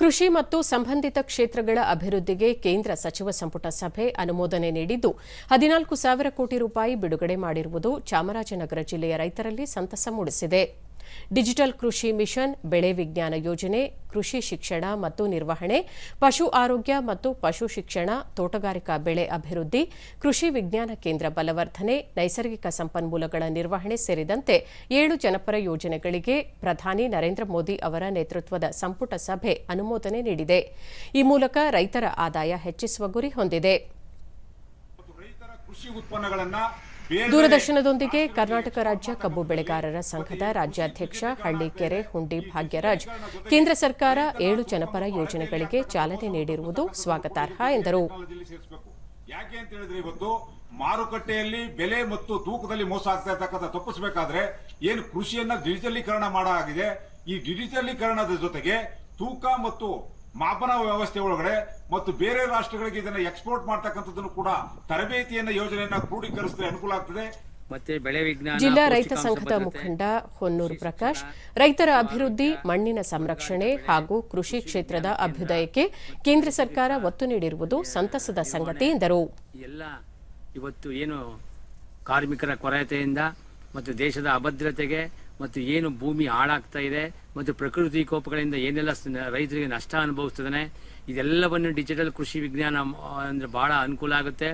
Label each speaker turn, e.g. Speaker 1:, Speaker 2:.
Speaker 1: ಕೃಷಿ ಮತ್ತು ಸಂಬಂಧಿತ ಕ್ಷೇತ್ರಗಳ ಅಭಿವೃದ್ಧಿಗೆ ಕೇಂದ್ರ ಸಚಿವ ಸಂಪುಟ ಸಭೆ ಅನುಮೋದನೆ ನೀಡಿದ್ದು, ಹದಿನಾಲ್ಕು ಸಾವಿರ ಕೋಟಿ ರೂಪಾಯಿ ಬಿಡುಗಡೆ ಮಾಡಿರುವುದು ಚಾಮರಾಜನಗರ ಜಿಲ್ಲೆಯ ರೈತರಲ್ಲಿ ಸಂತಸ ಮೂಡಿಸಿದೆ. ಡಿಜಿಟಲ್ ಕೃಷಿ ಮಿಷನ್, ಬೆಳೆ ವಿಜ್ಞಾನ ಯೋಜನೆ, ಕೃಷಿ ಶಿಕ್ಷಣ ಮತ್ತು ನಿರ್ವಹಣೆ, ಪಶು ಆರೋಗ್ಯ ಮತ್ತು ಪಶು ಶಿಕ್ಷಣ, ತೋಟಗಾರಿಕಾ ಬೆಳೆ ಅಭಿವೃದ್ಧಿ, ಕೃಷಿ ವಿಜ್ಞಾನ ಕೇಂದ್ರ ಬಲವರ್ಧನೆ, ನೈಸರ್ಗಿಕ ಸಂಪನ್ಮೂಲಗಳ ನಿರ್ವಹಣೆ ಸೇರಿದಂತೆ ಏಳು ಜನಪರ ಯೋಜನೆಗಳಿಗೆ ಪ್ರಧಾನಿ ನರೇಂದ್ರ ಮೋದಿ ಅವರ ನೇತೃತ್ವದ ಸಂಪುಟ ಸಭೆ ಅನುಮೋದನೆ ನೀಡಿದೆ. ಈ ಮೂಲಕ ರೈತರ ಆದಾಯ ಹೆಚ್ಚಿಸುವ ಗುರಿ ಹೊಂದಿದೆ. ದೂರದರ್ಶನದೊಂದಿಗೆ ಕರ್ನಾಟಕ ರಾಜ್ಯ ಕಬ್ಬು ಬೆಳೆಗಾರರ ಸಂಘದ ರಾಜ್ಯಾಧ್ಯಕ್ಷ ಹಳ್ಳಿಕೆರೆ ಹುಂಡಿ ಭಾಗ್ಯರಾಜ್. ಕೇಂದ್ರ ಸರ್ಕಾರ ಏಳು ಜನಪರ ಯೋಜನೆಗಳಿಗೆ ಚಾಲನೆ ನೀಡಿರುವುದು ಸ್ವಾಗತಾರ್ಹ ಎಂದರು.
Speaker 2: ಯಾಕೆ ಅಂತ ಹೇಳಿದ್ರೆ ಇವತ್ತು ಮಾರುಕಟ್ಟೆಯಲ್ಲಿ ಬೆಲೆ ಮತ್ತು ತೂಕದಲ್ಲಿ ಮೋಸ ಆಗ್ತಾ ಇರ್ತಕ್ಕಂಥ ತಪ್ಪಿಸಬೇಕಾದ್ರೆ ಏನು ಕೃಷಿಯನ್ನ ಡಿಜಿಟಲೀಕರಣ ಮಾಡಾಗಿದೆ. ಈ ಡಿಜಿಟಲೀಕರಣದ ಜೊತೆಗೆ ತೂಕ ಮತ್ತು ಮಾಪನ ವ್ಯವಸ್ಥೆ ಒಳಗಡೆ ಮತ್ತು ಬೇರೆ ರಾಷ್ಟ್ರಗಳಿಗೆ ಇದನ್ನ ಎಕ್ಸ್ಪೋರ್ಟ್ ಮಾಡ್ತಕ್ಕಂಥದ್ದನ್ನು ಕೂಡ ತರಬೇತಿಯನ್ನ ಯೋಜನೆಯನ್ನ ಕ್ರೋಢೀಕರಿಸಿದ್ರೆ ಅನುಕೂಲ ಆಗ್ತದೆ.
Speaker 3: ಮತ್ತೆ ಬೆಳೆ ವಿಜ್ಞಾನ
Speaker 1: ಜಿಲ್ಲಾ ರೈತ ಸಂಘದ ಮುಖಂಡ ಹೊನ್ನೂರು ಪ್ರಕಾಶ್ ರೈತರ ಅಭಿವೃದ್ಧಿ ಮಣ್ಣಿನ ಸಂರಕ್ಷಣೆ ಹಾಗೂ ಕೃಷಿ ಕ್ಷೇತ್ರದ ಅಭ್ಯುದಯಕ್ಕೆ ಕೇಂದ್ರ ಸರ್ಕಾರ ಒತ್ತು ನೀಡಿರುವುದು ಸಂತಸದ ಸಂಗತಿ ಎಂದರು.
Speaker 3: ಎಲ್ಲ ಇವತ್ತು ಏನು ಕಾರ್ಮಿಕರ ಕೊರತೆಯಿಂದ ಮತ್ತು ದೇಶದ ಅಭದ್ರತೆಗೆ ಮತ್ತು ಏನು ಭೂಮಿ ಹಾಳಾಗ್ತಾ ಇದೆ ಮತ್ತು ಪ್ರಕೃತಿ ಕೋಪಗಳಿಂದ ಏನೆಲ್ಲ ರೈತರಿಗೆ ನಷ್ಟ ಅನುಭವಿಸ್ತದೆ, ಇದೆಲ್ಲವನ್ನು ಡಿಜಿಟಲ್ ಕೃಷಿ ವಿಜ್ಞಾನ ಅಂದರೆ ಬಹಳ ಅನುಕೂಲ ಆಗುತ್ತೆ.